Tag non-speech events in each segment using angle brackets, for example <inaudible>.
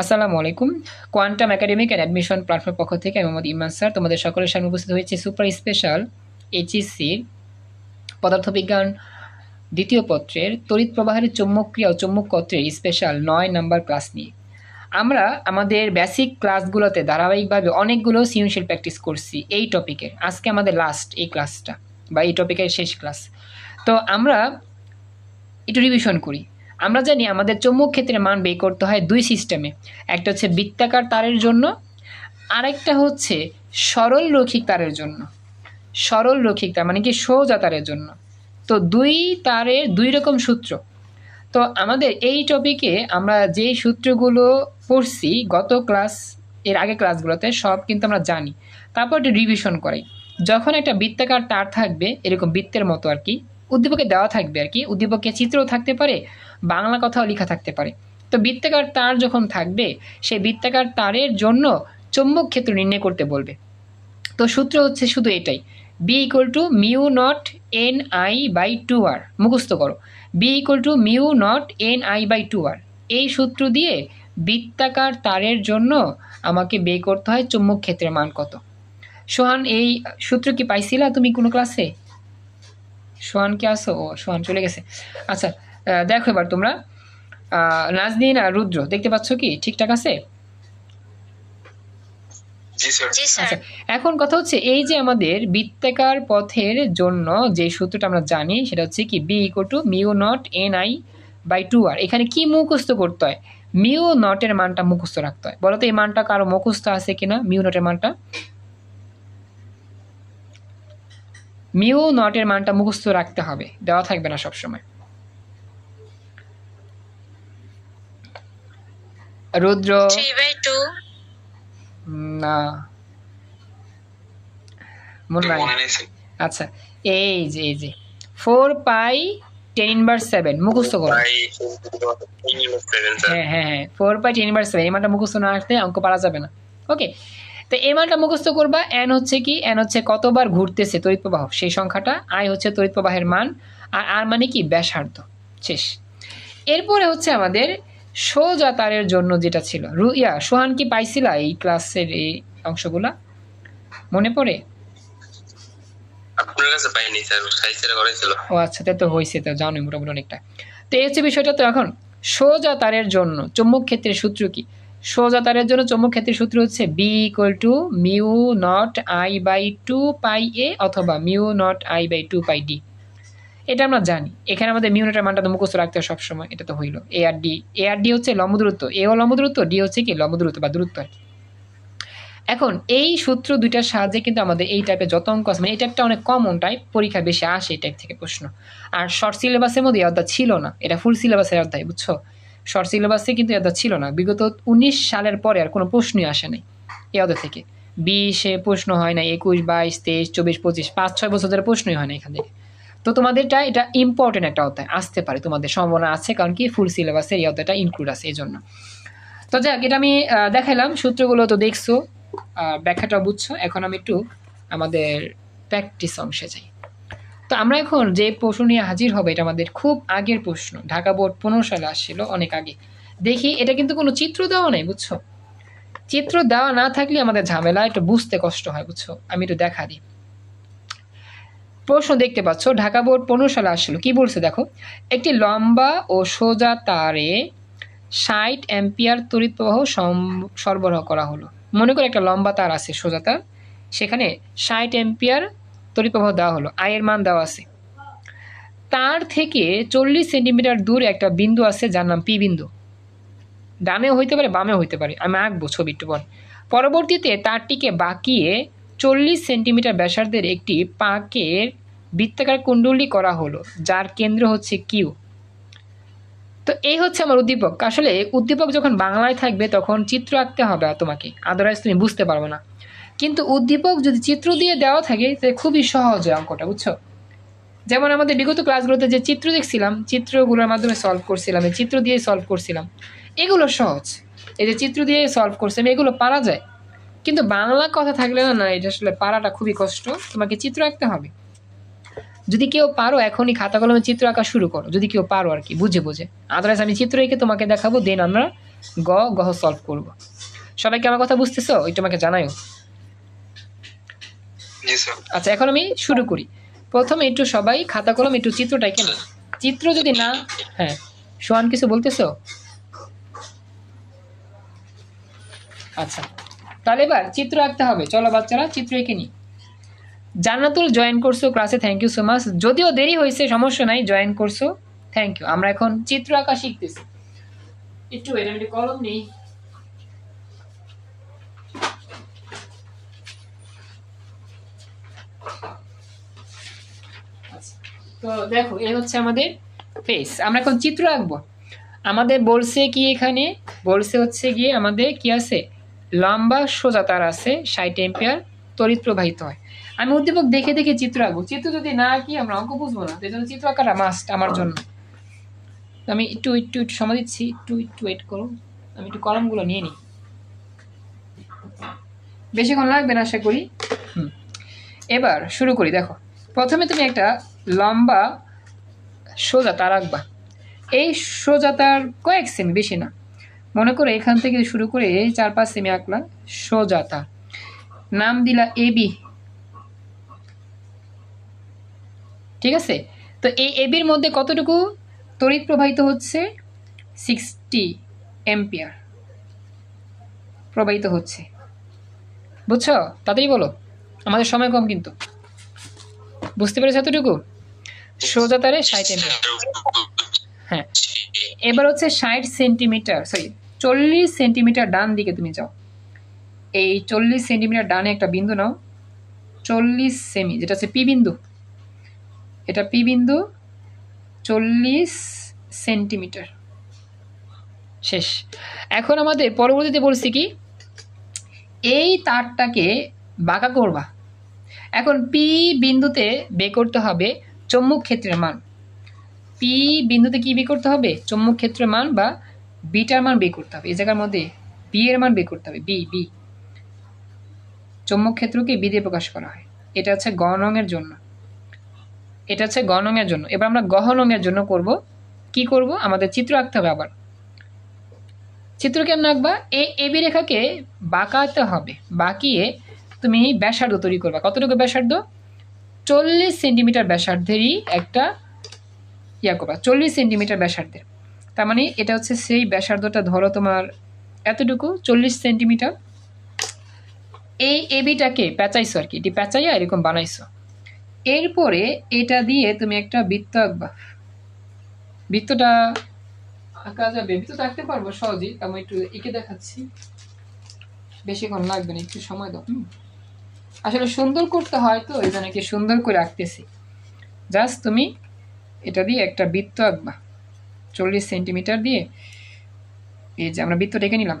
আসসালামু আলাইকুম। Quantum academic and admission platform পক্ষ থেকে আমি মোহাম্মদ ইমান স্যার। তোমাদের সকলের সামনে উপস্থিত হয়েছে সুপার স্পেশাল এইচএসসির পদার্থবিজ্ঞান দ্বিতীয় পত্রের তড়িৎ প্রবাহের চৌম্বকক্রিয়া ও চৌম্বকত্রের স্পেশাল নয় নাম্বার ক্লাস নিয়ে। আমরা আমাদের বেসিক ক্লাসগুলোতে ধারাবাহিকভাবে অনেকগুলো সৃজনশীল প্র্যাকটিস করছি এই টপিকের আজকে আমাদের লাস্ট এই ক্লাসটা বা এই টপিকের শেষ ক্লাস তো আমরা একটু রিভিশন করি। আমরা জানি আমাদের চৌম্বক ক্ষেত্রের মান বের করতে হয় দুই সিস্টেমে। একটা হচ্ছে বৃত্তাকার তারের জন্য, আরেকটা হচ্ছে সরল রৈখিক তারের জন্য। সরল রৈখিক তার মানে কি সোজা তারের জন্য। তো দুই তারের দুই রকম সূত্র। তো আমাদের এই টপিকে আমরা যেই সূত্রগুলো পড়ছি, গত ক্লাস এর আগে ক্লাসগুলোতে সব কিন্তু আমরা জানি। তারপর একটু রিভিশন করাই। যখন একটা বৃত্তাকার তার থাকবে, এরকম বৃত্তের মতো আর কি উদ্দীপকে দেওয়া থাকবে আর কি। উদ্দীপকে চিত্রও থাকতে পারে, বাংলা কথাও লেখা থাকতে পারে। তো বৃত্তাকার তার যখন থাকবে সেই বৃত্তাকার তারের জন্য চৌম্বক ক্ষেত্র নির্ণয় করতে বলবে। তো সূত্র হচ্ছে শুধু এটাই। B equal to mu nought N I by two R মুখস্থ করো। B equal to mu nought N I by two R এই সূত্র দিয়ে বৃত্তাকার তারের জন্য আমাকে বের করতে হয় চুম্বক ক্ষেত্রের মান কত। সোহান, এই সূত্র কি পাইছিলা তুমি কোনো ক্লাসে সোহান কি আসো ও সোহান চলে গেছে। আচ্ছা আহ, দেখো এবার তোমরা। আহ, নাজনীন আর রুদ্র দেখতে পাচ্ছ কি? ঠিকঠাক আছে? আচ্ছা এখন কথা হচ্ছে এই যে আমাদের বৃত্তাকার পথের জন্য যে সূত্রটা আমরা জানি সেটা হচ্ছে কি B equal to mu nought N I by two R এখানে কি মুখস্থ করতে হয়? মিউ নটের মানটা মুখস্থ রাখতে হয়। বলো তো এই মানটা কারও মুখস্থ আছে কিনা? মিউ নটের মানটা? মিউ নটের মানটা মুখস্থ রাখতে হবে। দেওয়া থাকবে না সবসময়। রুদ্র না। মনে আচ্ছা এই যে এই যে। Four pi ten inverse seven মুখস্থ করো। ভাই সেভেন স্যার হ্যাঁ হ্যাঁ হ্যাঁ। Four pi ten inverse seven এই মানটা মুখস্থ না রাখতে অঙ্ক পারা যাবে না। ওকে তো এই মানটা মুখস্থ করবা এন হচ্ছে কি? এন হচ্ছে কতবার ঘুরতেছে তড়িৎ প্রবাহ? সেই সংখ্যাটা আই হচ্ছে তড়িৎ প্রবাহের মান আর আর মানে কি? ব্যাসার্ধ। শেষ। এরপরে হচ্ছে আমাদের সোজা তারের জন্য যেটা ছিল। রু ইয়া সোহান কি পাইছিলা এই ক্লাসের এই অংশগুলা? মনে পড়ে? আপনার কাছে পাইনি স্যার সাইজের করেছিল ও আচ্ছা তাই তো হয়েছে তো জানোই মোটামুটি অনেকটা। তো এই হচ্ছে বিষয়টা। তো এখন সোজা তারের জন্য চৌম্বক ক্ষেত্রের সূত্র কি? সোজা তারের জন্য চৌম্বক ক্ষেত্রের সূত্র হচ্ছে B equal to mu nought I by two pi A অথবা mu nought I by two pi D এটা আমরা জানি। এখানে আমাদের মিউনিটের মানটা তো মুখস্থ রাখতে হয় সবসময়, এটা তো হইল। এ আর ডি এ আর ডি হচ্ছে লম্ব দূরত্ব। এ ও লম্ব দূরত্ব ডি হচ্ছে কি? লম্ব দূরত্ব বা দূরত্ব। আর কি এখন এই সূত্র দুইটার সাহায্যে কিন্তু আমাদের এই টাইপের যত অঙ্ক আছে মানে এই টাইপটা অনেক কমন টাইপ পরীক্ষা বেশি আসে এই টাইপ থেকে প্রশ্ন। আর শর্ট সিলেবাসের মধ্যে এই অধ্যায় ছিল না। এটা ফুল সিলেবাসের অধ্যায়, বুঝছ? শর্ট সিলেবাসে কিন্তু অধ্যায় ছিল না। বিগত উনিশ সালের পরে আর কোনো প্রশ্নই আসে নাই অধ্যায় থেকে। বিশে প্রশ্ন হয় না একুশ, বাইশ, তেইশ, চব্বিশ, পঁচিশ, পাঁচ, ছয় বছর ধরে প্রশ্নই হয় না এখান থেকে। তো তোমাদেরটা এটা ইম্পর্টেন্ট একটা অধ্যায়, আসতে পারে। তোমাদের সম্ভাবনা আছে, কারণ কি ফুল সিলেবাসের এই অধ্যায়টা ইনক্লুড আছে এই জন্য তো যাক, এটা আমি দেখাইলাম। সূত্রগুলো তো দেখছ ব্যাখ্যাটা বুঝছ। এখন আমি একটু আমাদের প্র্যাকটিস অংশে যাই। তো আমরা এখন যে প্রশ্ন নিয়ে হাজির হবে, এটা আমাদের খুব আগের প্রশ্ন। ঢাকা বোর্ড পনেরো সালে আসছিল অনেক আগে। দেখি, এটা কিন্তু কোনো চিত্র দেওয়া নেই, বুঝছ? চিত্র দেওয়া না থাকলে আমাদের ঝামেলা, একটু বুঝতে কষ্ট হয়, বুঝছ? আমি একটু দেখা দিই। প্রশ্ন দেখতে পাচ্ছ, ঢাকা বোর্ড পনেরো সালে আসছিল। কি বলছে দেখো? একটি লম্বা ও সোজা তারে ষাট অ্যাম্পিয়ার তড়িৎ প্রবাহ সরবরাহ করা হলো। মনে করে একটা লম্বা তার আছে, সোজা তার। সেখানে ষাট অ্যাম্পিয়ার তড়িৎ প্রবাহ দেওয়া হলো আয়ের মান দেওয়া আছে। তার থেকে চল্লিশ সেন্টিমিটার দূরে একটা বিন্দু আছে যার নাম পি বিন্দু। ডানেও হইতে পারে, বামেও হইতে পারে, আমি আঁকবো ছবি একটু পর পরবর্তীতে তারটিকে বাঁকিয়ে চল্লিশ সেন্টিমিটার ব্যাসার্ধের একটি পাকের বৃত্তাকার কুণ্ডলী করা হলো, যার কেন্দ্র হচ্ছে কিউ তো এই হচ্ছে আমার উদ্দীপক। আসলে উদ্দীপক যখন বাংলায় থাকবে, তখন চিত্র আঁকতে হবে তোমাকে আদারওয়াইজ তুমি বুঝতে পারবে না। কিন্তু উদ্দীপক যদি চিত্র দিয়ে দেওয়া থাকে তাহলে খুবই সহজ হয় অঙ্কটা, বুঝছ? যেমন আমাদের বিগত ক্লাসগুলোতে যে চিত্র দেখছিলাম, চিত্রগুলোর মাধ্যমে সলভ করছিলাম, এই চিত্র দিয়ে সলভ করছিলাম। এগুলো সহজ। এই যে চিত্র দিয়ে সলভ করছিলাম, এগুলো পারা যায়। কিন্তু বাংলা কথা থাকলে না না, এটা আসলে পারাটা খুবই কষ্ট। তোমাকে চিত্র আঁকতে হবে। যদি কেউ পারো, এখনই খাতা কলমে চিত্র আঁকা শুরু করো। যদি কেউ পারো আর কি, বুঝে বুঝে। আদারওয়াইজ আমি চিত্র এঁকে তোমাকে দেখাবো দেন আমরা গ গহ সলভ করব। সবাইকে আমার কথা বুঝতেছো? ওইটা তোমাকে জানায়ও। জি স্যার আচ্ছা এখন আমি শুরু করি। প্রথমে একটু সবাই খাতা কলম, একটু চিত্রটা এঁকে চিত্র যদি না হ্যাঁ সোহান কিছু বলতেছো? আচ্ছা তাহলে এবার চিত্র আঁকতে হবে। চলো বাচ্চারা, চিত্র এঁকে নি জান্নাতুল জয়েন করছ ক্লাসে থ্যাংক ইউ সো মাচ যদিও দেরি হয়েছে, সমস্যা নাই, জয়েন করছ থ্যাংক ইউ আমরা এখন চিত্র আঁকা শিখতেছি। একটু একটু কলম নেই। তো দেখো, এই হচ্ছে আমাদের ফেস আমরা এখন চিত্র আঁকবো। আমাদের বলছে কি এখানে? বলছে হচ্ছে গিয়ে আমাদের কি আছে? লম্বা সোজা তার আছে, ষাট এম্পিয়ার তড়িৎ প্রবাহিত হয়। আমি উদ্দীপক দেখে দেখে চিত্র আঁকবো। চিত্র যদি না আঁকি, আমরা অঙ্ক বুঝব না। এই জন্য চিত্র আঁকাটা মাস্ট আমার জন্য। আমি একটু একটু একটু সময় দিচ্ছি। একটু একটু ওয়েট করো। আমি একটু কলমগুলো নিয়ে নিই। বেশিক্ষণ লাগবে না, আশা করি। হুম। এবার শুরু করি, দেখো। প্রথমে তুমি একটা লম্বা সোজা তার আঁকবা। এই সোজা তার কয়েক সেমি, বেশি না। মনে করো এখান থেকে শুরু করে এই চার পাঁচ সেমি আঁকলাম, সোজা তার। নাম দিলা এবি ঠিক আছে? তো এই এবির মধ্যে কতটুকু তড়িৎ প্রবাহিত হচ্ছে? সিক্সটি এম্পিয়ার প্রবাহিত হচ্ছে। বুঝছ? তাড়াতাড়ি বলো। আমাদের সময় কম কিন্তু। বুঝতে পেরেছ এতটুকু? সোজা তারে ষাট হ্যাঁ। এবার হচ্ছে ষাট সেন্টিমিটার সরি চল্লিশ সেন্টিমিটার ডান দিকে তুমি যাও। এই চল্লিশ সেন্টিমিটার ডানে একটা বিন্দু নাও। চল্লিশ সেমি যেটা হচ্ছে পি বিন্দু। এটা পি বিন্দু, চল্লিশ সেন্টিমিটার শেষ। এখন আমাদের পরবর্তীতে বলছি কি, এই তারটাকে বাঁকা করবা। এখন পি বিন্দুতে বে করতে হবে চৌম্বক ক্ষেত্রের মান। পি বিন্দুতে কি বের করতে হবে? চম্মুক ক্ষেত্রের মান বা বিটার মান বের করতে হবে। এই জায়গার মধ্যে বি এর মান বের করতে হবে। বি বি চৌম্বক ক্ষেত্রকে বি দিয়ে প্রকাশ করা হয়। এটা হচ্ছে গ নংয়ের জন্য। এটা হচ্ছে গ নংয়ের জন্য। এবার আমরা গহ নংয়ের জন্য করব। কি করব? আমাদের চিত্র আঁকতে হবে আবার। চিত্র কেমন আঁকবা। এ এবি রেখাকে বাঁকাতে হবে। বাঁকিয়ে তুমি ব্যাসার্ধ তৈরি করবা। কতটুকু ব্যাসার্ধ? চল্লিশ সেন্টিমিটার ব্যাসার্ধেরই একটা ইয়া করবা, চল্লিশ সেন্টিমিটার ব্যাসার্ধের। তার মানে এটা হচ্ছে সেই ব্যাসার্ধটা ধরো তোমার এতটুকু, চল্লিশ সেন্টিমিটার। এই এবিটাকে প্যাঁচাইছো আর কি, এটি প্যাঁচাইয়া এরকম বানাইছো। এরপরে এটা দিয়ে তুমি একটা বৃত্ত আঁকবা। বৃত্তটা আঁকা যাবে, বৃত্ত আঁকতে পারব সহজেই আমি একটু এঁকে দেখাচ্ছি। বেশিক্ষণ লাগবে না, একটু সময় দাও। আসলে সুন্দর করতে হয় তো, এই জন্য কি সুন্দর করে আঁকতেছি। জাস্ট তুমি এটা দিয়ে একটা বৃত্ত আঁকবা। চল্লিশ সেন্টিমিটার দিয়ে, এই যে আমরা বৃত্ত ডেকে নিলাম।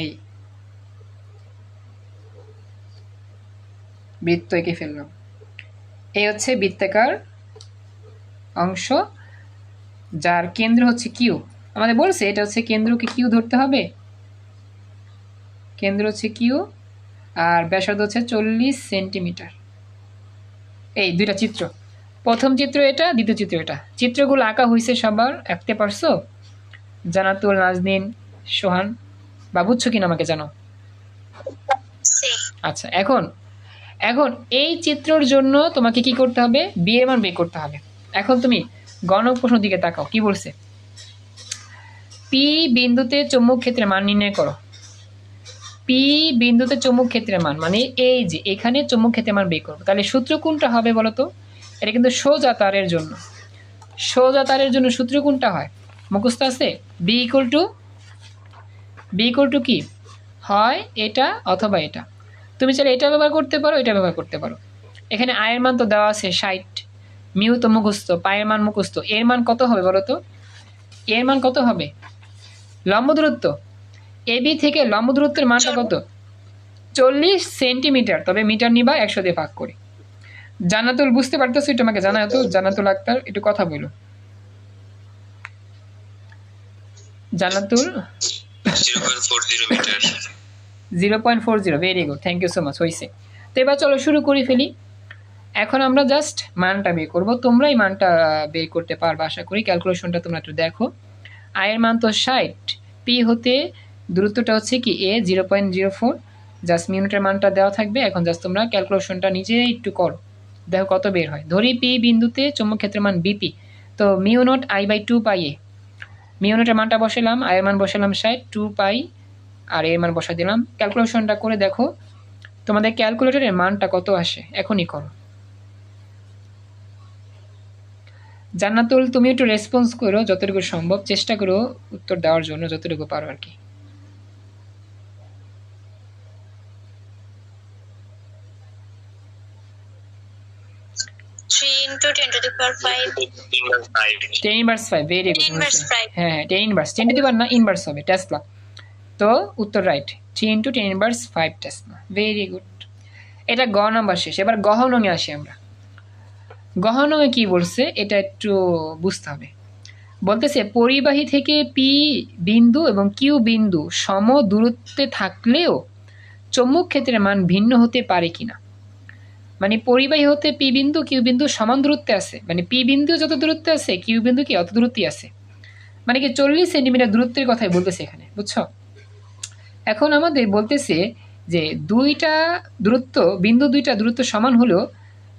এই বৃত্ত এঁকে ফেললাম। এই হচ্ছে বৃত্তাকার অংশ, যার কেন্দ্র হচ্ছে কিউ আমাদের বলছে এটা হচ্ছে কেন্দ্রকে কিউ ধরতে হবে। কেন্দ্র হচ্ছে কিউ আর ব্যাসার্ধ হচ্ছে চল্লিশ সেন্টিমিটার। এই দুইটা চিত্র। প্রথম চিত্র এটা দ্বিতীয় চিত্র এটা। চিত্রগুলো আঁকা হয়েছে সবার আঁকতে পারছ? জানাতুল নাজনীন সোহান বা বুঝছ কিনা আমাকে জানো? আচ্ছা এখন এখন এই চিত্রর জন্য তোমাকে কি করতে হবে? বিয়ের মান বের করতে হবে। এখন তুমি গণক প্রশ্ন দিকে তাকাও কি বলছে? পি বিন্দুতে চৌম্বক ক্ষেত্রের মান নির্ণয় করো। পি বিন্দুতে চৌম্বক ক্ষেত্রের মান মানে এই যে এখানে চৌম্বক ক্ষেত্রের মান বের করব। তাহলে সূত্র কোনটা হবে বলো তো এটা কিন্তু সোজা তারের জন্য। সোজা তারের জন্য সূত্র কোনটা হয়? মুখস্থ আছে? B equal to B equal to কি? হয় এটা অথবা এটা। তুমি চাইলে এটা ব্যবহার করতে পারো, এটা ব্যবহার করতে পারো। এখানে আয়ের মান তো দেওয়া আছে ষাট। মিউ তো মুখস্থ পায়ের মান মুখস্থ। এর মান কত হবে বলো তো এর মান কত হবে? লম্ব দূরত্ব? এবি থেকে লম্ব দূরত্বের মানটা কত? চল্লিশ সেন্টিমিটার তবে মিটার নিবা একশো দিয়ে ভাগ করে। জানাতুল বুঝতে পারতেছো একটু আমাকে জানা তো জানাতুল আক্তার একটু কথা বলো। Jannatul zero point four zero meter zero point four zero very good thank you so much হয়েছে তো এবার চলো শুরু করি ফেলি। এখন আমরা জাস্ট মানটা বের করব তোমরাই মানটা বের করতে পারবে আশা করি। ক্যালকুলেশনটা তোমরা একটু দেখো। আয়ের মান তো ষাট পি হতে দূরত্বটা হচ্ছে কি এ zero point zero four just মিউনিটের মানটা দেওয়া থাকবে। এখন জাস্ট তোমরা ক্যালকুলেশনটা নিজে একটু করো। দেখো কত বের হয়। ধরি পি বিন্দুতে চুম্বক ক্ষেত্রের মান বিপি তো mu naught I by two pi a mu নটের মানটা বসালাম আয়ের মান বসালাম ষাট টু পাই আর এর মান বসা দিলাম। ক্যালকুলেশনটা করে দেখো, তোমাদের ক্যালকুলেটরের মানটা কত আসে, এখনই করো। জান্নাতুল, তুমি একটু রেসপন্স করো, যতটুকু সম্ভব চেষ্টা করো উত্তর দেওয়ার জন্য, যতটুকু পারো আর কি। Three into ten to the power five. Ten inverse five very good 10 inverse five. হ্যাঁ হ্যাঁ টেন ইনভার্স টেন টু দিবার না ইনভার্স হবে টেসলা তো উত্তর right three into ten inverse five tesla very good এটা গ নাম্বার শেষ। এবার গহনঙে আসি আমরা। গহনঙে কি বলছে এটা একটু বুঝতে হবে। বলতেছে পরিবাহী থেকে পি বিন্দু এবং কিউ বিন্দু সম দূরত্বে থাকলেও চৌম্বক ক্ষেত্রের মান ভিন্ন হতে পারে কিনা। মানে পরিবাহী হতে পি বিন্দু, কিউ বিন্দু সমান দূরত্বে আছে। মানে পি বিন্দু যত দূরত্বে আছে, কিউ বিন্দু কি অত দূরত্বে আছে। মানে কি চল্লিশ সেন্টিমিটার দূরত্বের কথাই বলতেছে এখানে, বুঝছ? এখন আমাদের বলতেছে যে দুইটা দূরত্ব, বিন্দু দুইটা দূরত্ব সমান হলেও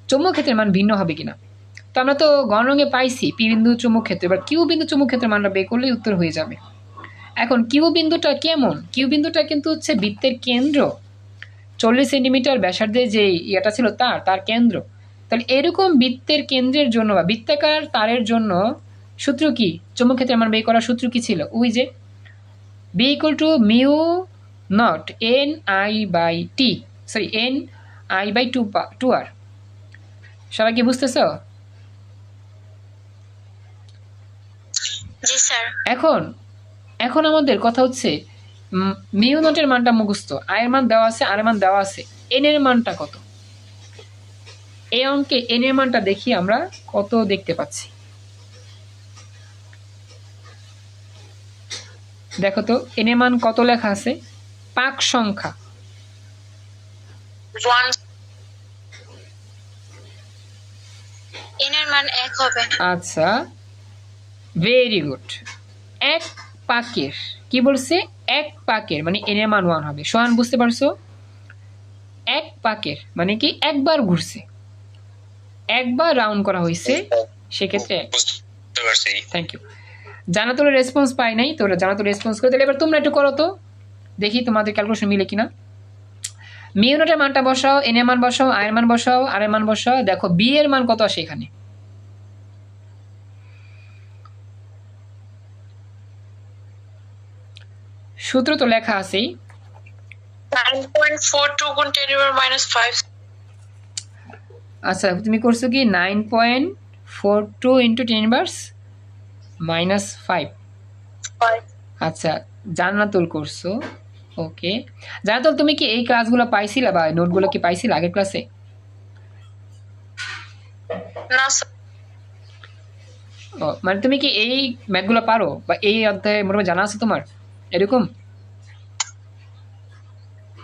চৌম্বক ক্ষেত্রের মান ভিন্ন হবে কিনা। তো আমরা তো গণরঙে পাইছি, পি বিন্দু চুম্বক ক্ষেত্র, এবার কিউ বিন্দু চুম্বক ক্ষেত্রের মানটা বের করলেই উত্তর হয়ে যাবে। এখন কিউ বিন্দুটা কেমন? কিউ বিন্দুটা কিন্তু হচ্ছে বৃত্তের কেন্দ্র চল্লিশ সেন্টিমিটার ব্যাসার্ধে যে ইয়েটা ছিল তার তার কেন্দ্র। তাহলে এরকম বৃত্তের কেন্দ্রের জন্য বা বৃত্তাকার তারের জন্য সূত্র কি? চুম্বক ক্ষেত্রে আমার বের করার সূত্র কি ছিল? ওই যে B equal to mu naught N I by T sorry N I by two two আর সবাই কি বুঝতেছ? স্যার। এখন এখন আমাদের কথা হচ্ছে মিউ নটের মানটা মুখস্থ। আয়ের মান দেওয়া আছে আর মান দেওয়া আছে। এন এর মানটা কত? এই অঙ্কে এন এর মানটা দেখি আমরা কত দেখতে পাচ্ছি। দেখো তো এন এর মান কত লেখা আছে? পাক সংখ্যা। মান আচ্ছা ভেরি গুড এক পাকের কি বলছে? এক পাকের মানে এনের মান ওয়ান হবে। সোহান বুঝতে পারছ? এক পাকের মানে কি একবার ঘুরছে। একবার রাউন্ড করা হয়েছে সেক্ষেত্রে থ্যাংক ইউ জানাতুল রেসপন্স পাই নাই তোরা জানাতুল রেসপন্স করে তাহলে এবার তোমরা একটু করো তো। দেখি তোমাদের ক্যালকুলেশন মিলে কিনা। মিউনিটের মানটা বসাও এন এর মান বসাও আয়ের মান বসাও আর এর মান বসাও। দেখো বি এর মান কত আসে এখানে? সূত্র তো লেখা আছেই। আচ্ছা তুমি করছ কি? Nine point four two into ten inverse minus five আচ্ছা জান্নাতুল করছ। ওকে। জান্নাতুল তুমি কি এই ক্লাসগুলো পাইছিলা বা নোটগুলো কি পাইছিলা আগের ক্লাসে? ও মানে তুমি কি এই ম্যাথগুলো পারো? বা এই অধ্যায়ে মোটামুটি জানা আছে তোমার? এরকম?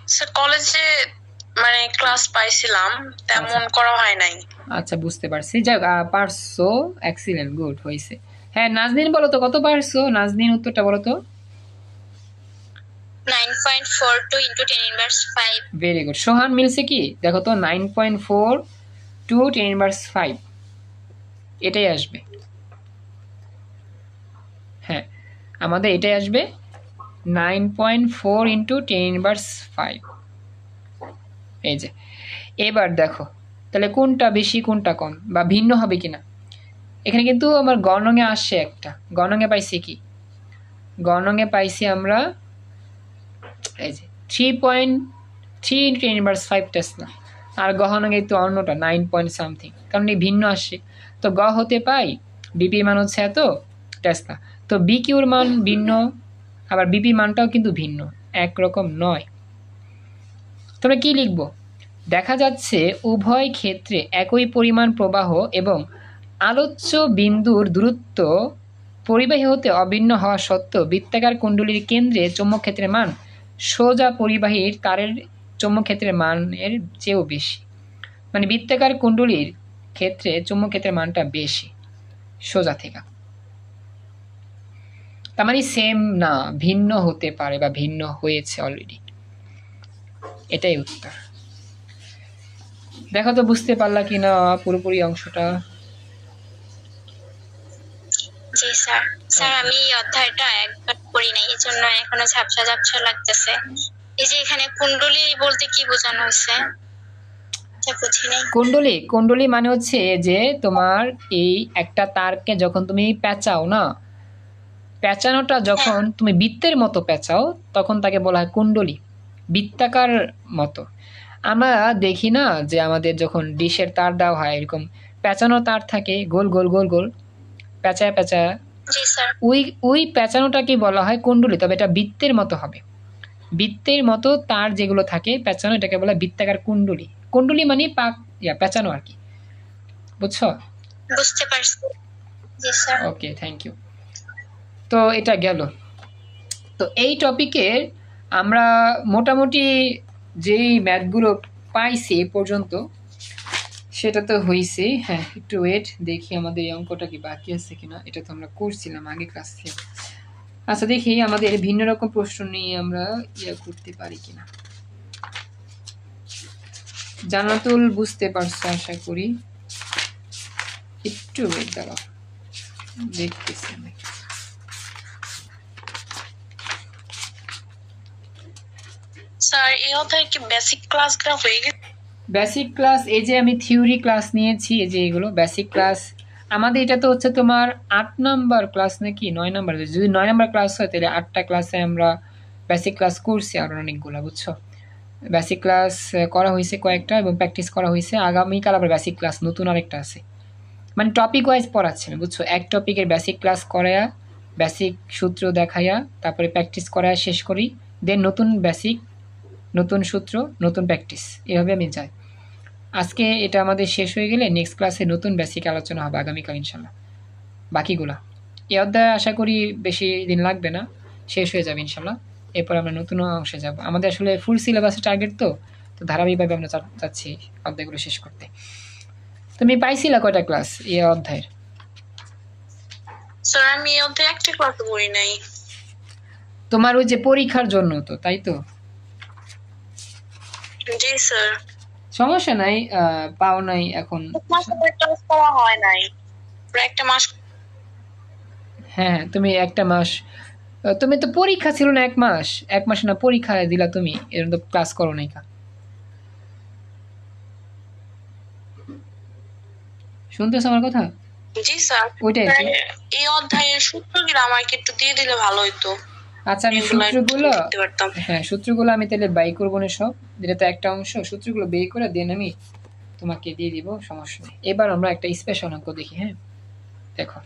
স্যার কলেজে মানে ক্লাস পাইছিলাম তেমন করা হয় নাই। আচ্ছা বুঝতে পারছি। আহ, পারছ। এক্সিলেন্ট গুড হয়েছে। হ্যাঁ নাজনীন বলো তো কত পারছ? নাজনীন উত্তরটা বলো তো। Nine point four two into ten inverse five very good Sohan মিলছে কি? দেখো তো nine point four two ten inverse five এটাই আসবে। হ্যাঁ আমাদের এটাই আসবে। Nine point four into ten inverse five এই যে এবার দেখো, তাহলে কোনটা বেশি, কোনটা কম বা ভিন্ন হবে কিনা? এখানে কিন্তু আমার গণঙে আসছে একটা। গণঙে পাইছি কি? গণঙে পাইছি আমরা এই যে three point three into ten inverse five tesla আর গহনঙে তো অন্যটা নাইন পয়েন্ট সামথিং কারণ এই ভিন্ন আসছে। তো গ হতে পাই বিপি মান হচ্ছে এত টেসলা তো বি কিউর মান ভিন্ন আবার বিপি মানটাও কিন্তু ভিন্ন, একরকম নয়। তোমরা কি লিখব? দেখা যাচ্ছে উভয় ক্ষেত্রে একই পরিমাণ প্রবাহ এবং আলোচ্য বিন্দুর দূরত্ব পরিবাহী হতে অভিন্ন হওয়া সত্ত্বেও বৃত্তাকার কুণ্ডলীর কেন্দ্রে চৌম্বক ক্ষেত্রের মান সোজা পরিবাহীর তারের চৌম্বক ক্ষেত্রের মানের চেয়েও বেশি। মানে বৃত্তাকার কুণ্ডলীর ক্ষেত্রে চুম্বক ক্ষেত্রের মানটা বেশি, সোজা থেকে। তার মানে সেম না ভিন্ন হতে পারে বা ভিন্ন হয়েছে অলরেডি এটাই উত্তর। দেখো তো বুঝতে পারলা কি না পুরোপুরি অংশটা? জি স্যার। স্যার আমি এই অধ্যায়টা একবার পড়ি নাই এই জন্য এখনও ঝাপসা ঝাপসা লাগতেছে। এই যে এখানে কুণ্ডলী বলতে কি বোঝানো হয়েছে? কুণ্ডলী কুণ্ডলী মানে হচ্ছে যে তোমার এই একটা তারকে যখন তুমি পেঁচাও না পেঁচানোটা যখন তুমি বৃত্তের মতো পেঁচাও তখন তাকে বলা হয় কুণ্ডলী বৃত্তাকার মতো। আমরা দেখি না যে আমাদের যখন ডিশের তার দেওয়া হয় এরকম পেঁচানো তার থাকে গোল গোল গোল গোল পেঁচায় পেঁচায়। ওই ওই পেঁচানোটাকে বলা হয় কুণ্ডলী তবে এটা বৃত্তের মতো হবে। বৃত্তের মতো তার যেগুলো থাকে পেঁচানো এটাকে বলা হয় বৃত্তাকার কুণ্ডলী। কুণ্ডলী মানে পাক ইয়া পেঁচানো আর কি। বুঝছ? বুঝতে পারছি। জি স্যার। ওকে থ্যাংক ইউ তো এটা গেল। তো এই টপিকের আমরা মোটামুটি যেই ম্যাথগুলো পাইছি এ পর্যন্ত, সেটা তো হয়েছে হ্যাঁ একটু ওয়েট দেখি আমাদের এই অঙ্কটা কি বাকি আছে কিনা। এটা তো আমরা করছিলাম আগে ক্লাস থেকে। আচ্ছা দেখি আমাদের ভিন্ন রকম প্রশ্ন নিয়ে আমরা ইয়ে করতে পারি কিনা। জানাতুল বুঝতে পারছ আশা করি? একটু ওয়েট দাঁড়াও। দেখতেছি আমি। স্যার এই অধ্যায়ে কি বেসিক হয়ে গেছে? বেসিক ক্লাস এই যে আমি থিওরি ক্লাস নিয়েছি, এই যে এগুলো বেসিক ক্লাস আমাদের এটা তো হচ্ছে তোমার আট নাম্বার ক্লাস নাকি? নয় নাম্বার যদি নয় নাম্বার ক্লাস হয়, তাহলে আটটা ক্লাসে আমরা বেসিক ক্লাস করছি আর অনেকগুলো, বুঝছ? বেসিক ক্লাস করা হয়েছে কয়েকটা এবং প্র্যাকটিস করা হয়েছে। আগামীকাল আবার বেসিক ক্লাস নতুন আরেকটা আছে। মানে টপিক ওয়াইজ পড়াচ্ছে আমি বুঝছ? এক টপিকের বেসিক ক্লাস করায়া বেসিক সূত্র দেখাইয়া তারপরে প্র্যাকটিস করায়া শেষ করি দেন নতুন বেসিক নতুন সূত্র নতুন প্র্যাকটিস এভাবে আমি যাই। আজকে এটা আমাদের শেষ হয়ে গেলে নেক্সট ক্লাসে নতুন বেসিক আলোচনা হবে আগামীকাল ইনশাল্লাহ। বাকিগুলা। এই অধ্যায় আশা করি বেশি দিন লাগবে না। শেষ হয়ে যাবে ইনশাল্লাহ। এরপর আমরা নতুন অংশে যাব। আমাদের আসলে ফুল সিলেবাসের টার্গেট তো তো ধারাবাহিকভাবে আমরা চাচ্ছি অধ্যায়গুলো শেষ করতে। তুমি পাইছিলা কয়টা ক্লাস এ অধ্যায়ের? স্যার আমি এই একটা ক্লাস করি নাই। তোমার ওই যে পরীক্ষার জন্য তো তাই তো? জি স্যার সমস্যা নাই পাও নাই এখন। করা হয় নাই। একটা মাস হ্যাঁ তুমি একটা মাস তুমি তো পরীক্ষা ছিল না এক মাস। এক মাস না পরীক্ষা দিলা তুমি এরকম তো ক্লাস করো নাই কা। শুনতেছো আমার কথা? জি স্যার ওইটাই। এই অধ্যায়ের সূত্রগুলো আমাকে একটু দিয়ে দিলে ভালো হতো আচ্ছা আমি সূত্রগুলো হ্যাঁ সূত্রগুলো আমি তাহলে বাই করব না সব। যেটা তো একটা অংশ সূত্রগুলো বের করে দেন আমি তোমাকে দিয়ে দিব সমস্যা নেই। এবার আমরা একটা স্পেশাল অঙ্ক দেখি হ্যাঁ? দেখো।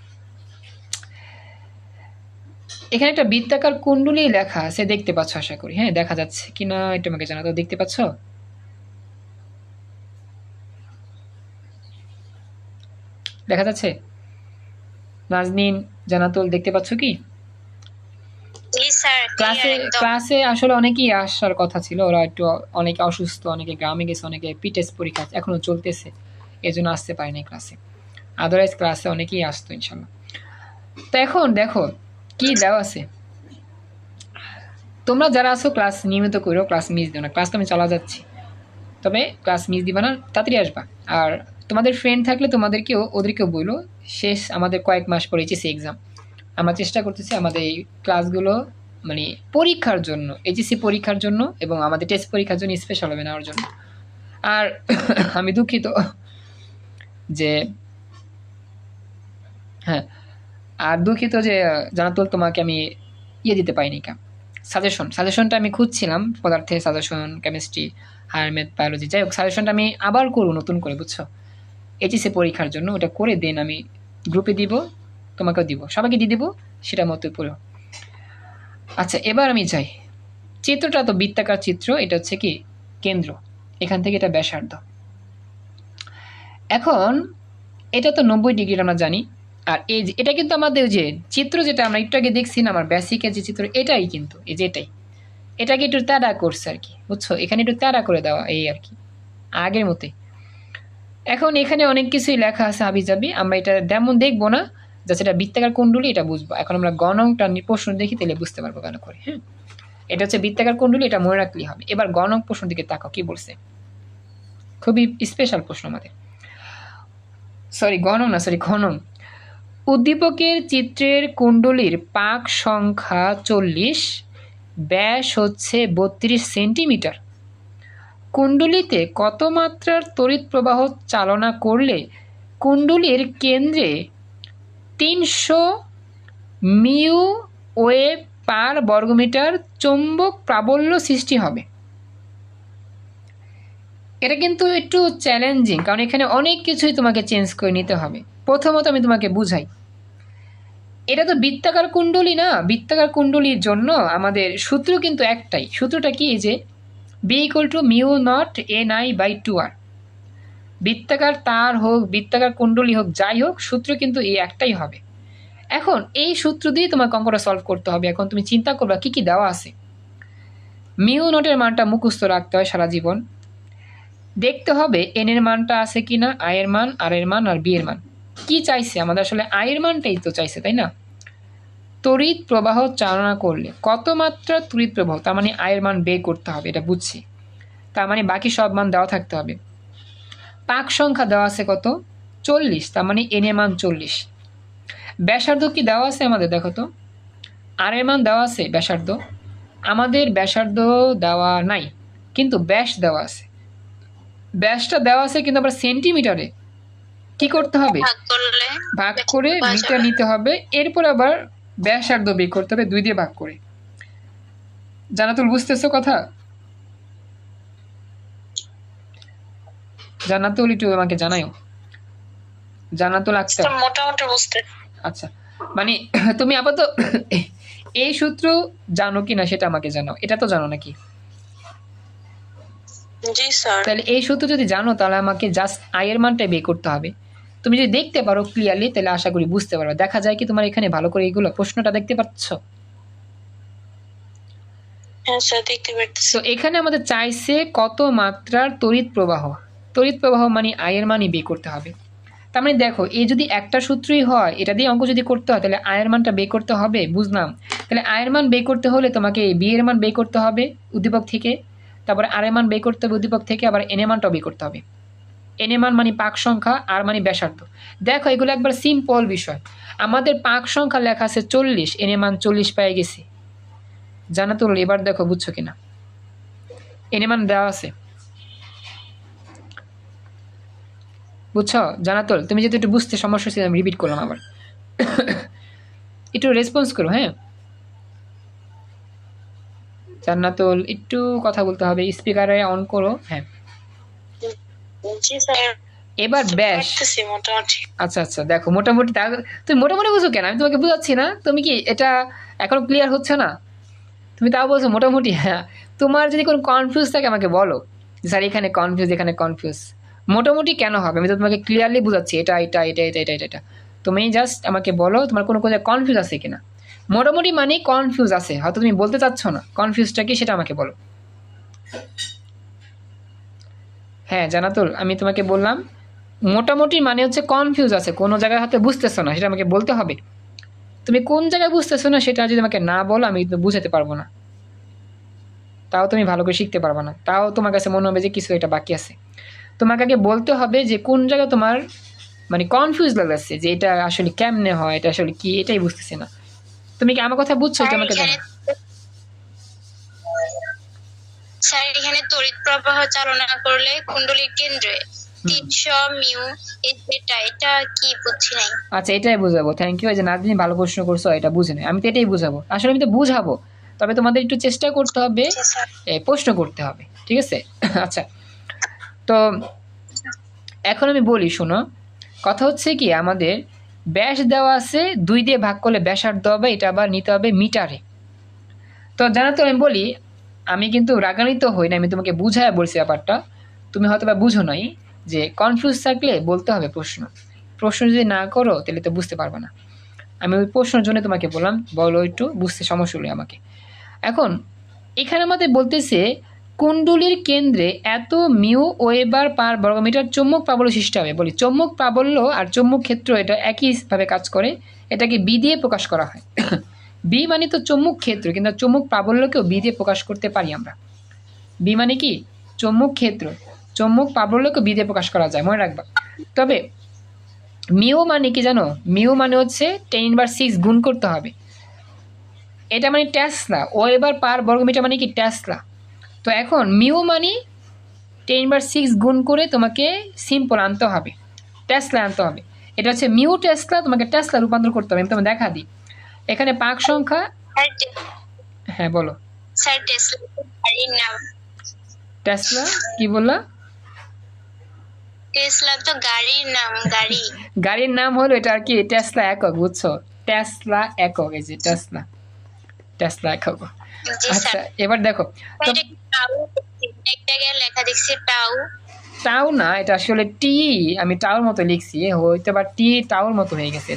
এখানে একটা বৃত্তাকার কুণ্ডলী লেখা আছে দেখতে পাচ্ছ আশা করি হ্যাঁ? দেখা যাচ্ছে কিনা এটা আমাকে জানাতো দেখতে পাচ্ছ? দেখা যাচ্ছে? নাজনীন জানাতুল দেখতে পাচ্ছ কি? স্যার ক্লাসে ক্লাসে আসলে অনেকেই আসার কথা ছিল। ওরা একটু অনেকে অসুস্থ অনেকে গ্রামে গেছে অনেকে পিটেস পরীক্ষা এখনও চলতেছে। এই জন্য আসতে পারেনি ক্লাসে আদারওয়াইজ ক্লাসে অনেকেই আসতো ইনশাল্লাহ। তো এখন দেখো কি দেওয়া আছে? তোমরা যারা আছো ক্লাস নিয়মিত করো ক্লাস মিস দিও না। ক্লাস তো আমি চলা যাচ্ছি। তবে ক্লাস মিস দিবা না তাড়াতাড়ি আসবা। আর তোমাদের ফ্রেন্ড থাকলে তোমাদেরকেও ওদেরকেও বইলো। শেষ আমাদের কয়েক মাস পরে এইচএসসি এক্সাম আমরা চেষ্টা করতেছি আমাদের এই ক্লাসগুলো মানে পরীক্ষার জন্য এইচএসসি পরীক্ষার জন্য এবং আমাদের টেস্ট পরীক্ষার জন্য স্পেশাল হবে নেওয়ার জন্য। আর <laughs> আমি দুঃখিত যে হ্যাঁ আর দুঃখিত যে, জানাতুল তোমাকে আমি ইয়ে দিতে পারিনি কা। সাজেশন সাজেশনটা আমি খুঁজছিলাম পদার্থে suggestion chemistry higher math biology যাই হোক সাজেশনটা আমি আবার করব নতুন করে, বুঝছ? এইচএসসি পরীক্ষার জন্য ওটা করে দেন আমি গ্রুপে দিব, তোমাকেও দিব, সবাইকে দিয়ে দিব, সেটা মতো পড়ো আচ্ছা এবার আমি যাই। চিত্রটা তো বৃত্তাকার চিত্র, এটা হচ্ছে কি? কেন্দ্র। এখান থেকে এটা ব্যাসার্ধ। এখন, এটা তো নব্বই ডিগ্রি আমরা জানি। আর এই যে, এটা কিন্তু আমাদের যে চিত্র যেটা আমরা একটু আগে দেখছি না, আমার বেসিকের যে চিত্র, এটাই কিন্তু, এই যে এটাই। এটাকে একটু তেড়া করছে আর কি, বুঝছ? এখানে একটু তেড়া করে দেওয়া, এই আর কি, আগের মতোই। এখন এখানে অনেক কিছুই লেখা আছে হাবিজাবি, আমরা এটা তেমন দেখব না। যাচ্ছে এটা বৃত্তাকার কুণ্ডলী এটা বুঝব। এখন আমরা গণকটা নিয়ে প্রশ্ন দেখি তাহলে বুঝতে পারব ভালো করে। হ্যাঁ এটা হচ্ছে বৃত্তাকার কুণ্ডলী এটা মনে রাখলেই হবে। এবার গণক প্রশ্ন দিকে তাকাও কি বলছে? খুবই স্পেশাল প্রশ্ন আমাদের। সরি গণক না সরি ঘনক উদ্দীপকের চিত্রের কুণ্ডলীর পাক সংখ্যা চল্লিশ ব্যাস হচ্ছে বত্রিশ সেন্টিমিটার। কুণ্ডলিতে কত মাত্রার তড়িৎ প্রবাহ চালনা করলে কুণ্ডলীর কেন্দ্রে তিনশো মিউ ওয়েভ পার বর্গমিটার চৌম্বক প্রাবল্য সৃষ্টি হবে। এটা কিন্তু একটু চ্যালেঞ্জিং কারণ এখানে অনেক কিছুই তোমাকে চেঞ্জ করে নিতে হবে। প্রথমত আমি তোমাকে বুঝাই। এটা তো বৃত্তাকার কুণ্ডলী না? বৃত্তাকার কুণ্ডলীর জন্য আমাদের সূত্র কিন্তু একটাই। সূত্রটা কি? যে B equal to mu naught N I by two আর বৃত্তাকার তার হোক, বৃত্তাকার কুণ্ডলী হোক, যাই হোক, সূত্র কিন্তু এই একটাই হবে। এখন এই সূত্র দিয়ে তোমার অঙ্কটা সলভ করতে হবে। এখন তুমি চিন্তা করবা, কি কি দেওয়া আছে? মিউ নটের মানটা মুখস্থ রাখতে হয় সারা জীবন। দেখতে হবে এন এর মানটা আছে কি না আয়ের মান আর এর মান, আর বি এর মান। কি চাইছে? আমাদের আসলে আয়ের মানটাই তো চাইছে, তাই না? তড়িৎ প্রবাহ চালনা করলে কত মাত্রা তড়িৎ প্রবাহ? তার মানে আয়ের মান বের করতে হবে, এটা বুঝছি। তার মানে বাকি সব মান দেওয়া থাকতে হবে। পাক সংখ্যা দেওয়া আছে কত? চল্লিশ তার মানে এন এর মান চল্লিশ। ব্যাসার্ধ কি দেওয়া আছে আমাদের দেখো তো? আর এর মান দেওয়া আছে ব্যাসার্ধ। আমাদের ব্যাসার্ধ দেওয়া নাই কিন্তু ব্যাস দেওয়া আছে। ব্যাসটা দেওয়া আছে কিন্তু আবার সেন্টিমিটারে। কি করতে হবে? ভাগ করে মিটার নিতে হবে এরপর আবার ব্যাসার্ধ বের করতে হবে দুই দিয়ে ভাগ করে। জানাতুল বুঝতেছো কথা? জানাতুল একটু আমাকে জানাইও জানাতুল আক্তার। মোটামুটি বুঝতে। আচ্ছা মানে <coughs> তুমি আপাতত <coughs> এই সূত্র জানো কি না সেটা আমাকে জানাও। এটা তো জানো নাকি? জি স্যার। তাহলে এই সূত্র যদি জানো তাহলে আমাকে জাস্ট আয়ের মানটা বের করতে হবে। তুমি যদি দেখতে পারো ক্লিয়ারলি তাহলে আশা করি বুঝতে পারবে। দেখা যায় কি তোমার এখানে ভালো করে এগুলো প্রশ্নটা দেখতে পাচ্ছ? হ্যাঁ স্যার দেখতে পাচ্ছি। তো এখানে আমাদের চাইছে কত মাত্রার তড়িৎ প্রবাহ? তড়িৎ প্রবাহ মানে আয়ের মানই বের করতে হবে। তার মানে দেখো এই যদি একটা সূত্রই হয়, এটা দিয়ে অঙ্ক যদি করতে হয়, তাহলে আয়ের মানটা বের করতে হবে, বুঝলাম? তাহলে আয়ের মান বের করতে হলে তোমাকে বি এর মান বের করতে হবে উদ্দীপক থেকে, তারপরে আর এর মান বের করতে হবে উদ্দীপক থেকে, আবার এন এর মানটাও বের করতে হবে। এন মান মানে পাক সংখ্যা আর মানে ব্যাসার্ধ। দেখো, এগুলো একবার সিম্পল বিষয়। আমাদের পাক সংখ্যা লেখা আছে চল্লিশ এন এর মান চল্লিশ পেয়ে গেছি। জানা তো, এবার দেখো বুঝছ কিনা? এন এর মান দেওয়া আছে। বুঝছ? জানাতল তুমি যেহেতু একটু বুঝতে সমস্যা ছিল আমি রিপিট করলাম আবার। একটু রেসপন্স করো হ্যাঁ? জান্নাতুল একটু কথা বলতে হবে স্পিকারে অন করো হ্যাঁ। এবার ব্যাস। মোটামুটি। আচ্ছা আচ্ছা দেখো মোটামুটি তুমি মোটামুটি বুঝো কেন? আমি তোমাকে বুঝাচ্ছি না। তুমি কি এটা এখনও ক্লিয়ার হচ্ছে না? তুমি তাও বলছো মোটামুটি হ্যাঁ। তোমার যদি কোনো কনফিউজ থাকে আমাকে বলো। স্যার এখানে কনফিউজ এখানে কনফিউজ মোটামুটি কেন হবে? আমি তো তোমাকে ক্লিয়ারলি বুঝাচ্ছি, এটা এটা এটা এটা এটা এটা। তুমি জাস্ট আমাকে বলো, তোমার কোনো কোথায় কনফিউজ আছে কিনা? মোটামুটি মানে কনফিউজ আছে, হয়তো তুমি বলতে চাচ্ছ না। কনফিউজটা কি সেটা আমাকে বলো। হ্যাঁ জানাতুল, আমি তোমাকে বললাম, মোটামুটি মানে হচ্ছে কনফিউজ আছে, কোনো জায়গায় হয়তো বুঝতেছো না, সেটা আমাকে বলতে হবে। তুমি কোন জায়গায় বুঝতেছো না, সেটা যদি আমাকে না বলো, আমি কিন্তু বুঝাতে পারব না। তাও তুমি ভালো করে শিখতে পারবে না। তাও তোমার কাছে মনে হবে যে কিছু এটা বাকি আছে। তোমাকে আগে বলতে হবে যে কোন জায়গায় তোমার মানে কনফিউজ লাগছে যে এটা আসলে কেমনে হয় এটা আসলে কি এটাই বুঝতেছি না। তুমি কি আমার কথা বুঝছ এটা স্যার এখানে তড়িৎ প্রবাহ চালনা করলে কুণ্ডলীর কেন্দ্রে তিনশো মিউ এই যেটা এটা কি বুঝছি নাই। আচ্ছা এটাই বুঝাবো। থ্যাংক ইউ যে ভালো প্রশ্ন করছ এটা বুঝে নেই। আমি তো এটাই বুঝাবো। আসলে আমি তো বুঝাবো তবে তোমাদের একটু চেষ্টা করতে হবে এ, প্রশ্ন করতে হবে ঠিক আছে? আচ্ছা। তো এখন আমি বলি, শোনো। কথা হচ্ছে কি, আমাদের ব্যাস দেওয়া আছে, দুই দিয়ে ভাগ করলে ব্যাসার্ধ হবে, এটা আবার নিতে হবে মিটারে। তো জানা তো, আমি বলি, আমি কিন্তু রাগান্বিত হই না, আমি তোমাকে বুঝায় বলছি ব্যাপারটা। তুমি হয়তো বা বুঝো নাই যে কনফিউজ থাকলে বলতে হবে প্রশ্ন। প্রশ্ন যদি না করো, তাহলে তো বুঝতে পারবে না। আমি ওই প্রশ্নের জন্য তোমাকে বললাম, বলো একটু, বুঝতে সমস্যা হলো আমাকে। এখন, এখানে আমাদের বলতেছে কুণ্ডলীর কেন্দ্রে এত মিউ ওয়েবার পার বর্গমিটার চৌম্বক প্রাবল্য সৃষ্টি হবে। বলি, চৌম্বক প্রাবল্য আর চৌম্বক ক্ষেত্র এটা একইভাবে কাজ করে, এটাকে বি দিয়ে প্রকাশ করা হয়। বি মানে তো চৌম্বক ক্ষেত্র, কিন্তু চৌম্বক প্রাবল্যকেও বি দিয়ে প্রকাশ করতে পারি আমরা। বি মানে কি? চৌম্বক ক্ষেত্র। চৌম্বক প্রাবল্যকে বি দিয়ে প্রকাশ করা যায়, মনে রাখবা। তবে মিও মানে কি জানো? মিও মানে হচ্ছে টেন ইনভার সিক্স গুণ করতে হবে। এটা মানে ট্যাসলা ও এবার পার বর্গমিটার মানে কি? ট্যাসলা তো এখন মিউ মানে টেন ইনভার সিক্স গুণ করে তোমাকে সিম্পল আনতে হবে। ট্যাসলা আনতে হবে। এটা হচ্ছে মিউ টেসলা তোমাকে টেসলা রূপান্তর করতে হবে। আমি তোমাকে দেখা দিই। এখানে পাক সংখ্যা হ্যাঁ বলো। টেসলা টেসলা কি বললা? টেসলা তো গাড়ির নাম গাড়ি। গাড়ির নাম হলো এটা আর কি টেসলা একক বুঝছ? টেসলা একক এই যে টেসলা টেসলা একক। আচ্ছা এবার দেখো টাউ? লেখা দেখছি টাউ। টাও না এটা আসলে টি আমি টাওর মতো লিখছি হয়তো বা টি টাওর মতো হয়ে গেছে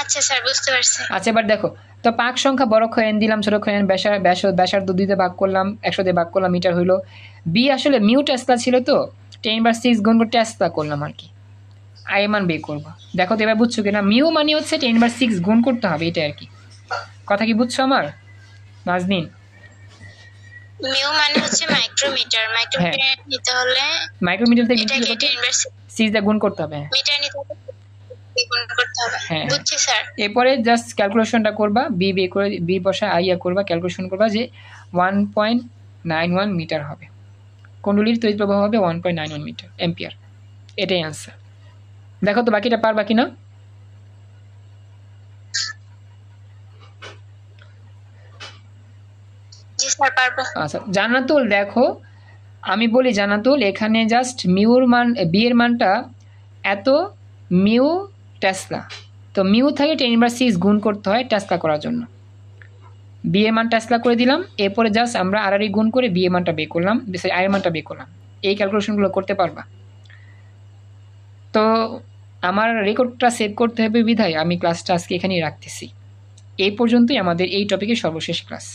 আচ্ছা স্যার বুঝতে পারছি। আচ্ছা এবার দেখো তো পাক সংখ্যা বড় দিলাম ছোট ক্ষয় এন ব্যাসার ব্যাস ব্যাসার্ধ দুইতে ভাগ করলাম ভাগ করলাম মিটার হইল। বি আসলে মিউ টেসলা ছিল তো টেন বার সিক্স গুণ করে টেসলা করলাম আর কি। আই মান বে করব। দেখো তো এবার বুঝছ কিনা মিউ মানে হচ্ছে টেন বার সিক্স গুণ করতে হবে এটা আর কি। কথা কি বুঝছ আমার? নাজনিন। মিউ মানে হচ্ছে মাইক্রোমিটার মাইক্রোমিটার নিতে হলে মাইক্রোমিটার থেকে টেন বাই সিক্স দিয়ে গুণ করতে হবে। হ্যাঁ। মিটার নিতে গুণ করতে হবে। হ্যাঁ। বুঝছি স্যার। এরপরে জাস্ট ক্যালকুলেশনটা করবা বি বে করে বি বসা আইয়া করবা ক্যালকুলেশন করবা যে one point nine one meter হবে। কুণ্ডলীর তড়িৎ প্রবাহ হবে one point nine one meter ampere এটাই অ্যান্সার দেখো তো বাকিটা পারবা কি আচ্ছা দেখো, আমি বলি জান্নাতুল, এখানে জাস্ট মিউর মান, বিয়ের মানটা এত মিউ টেসলা। তো মিউ থেকে টেন ইনভার সিক্স গুণ করতে হয় টেসলা করার জন্য। বি এর মান টেসলা করে দিলাম, এরপরে জাস্ট আমরা আর গুণ করে বি এর মানটা বে করলাম আই এর মানটা বে করলাম। এই ক্যালকুলেশনগুলো করতে পারবা। তো আমার রেকর্ডটা সেভ করতে হবে বিধায় আমি ক্লাসটা আজকে এখানেই রাখতেছি। এই পর্যন্তই আমাদের এই টপিকের সর্বশেষ ক্লাস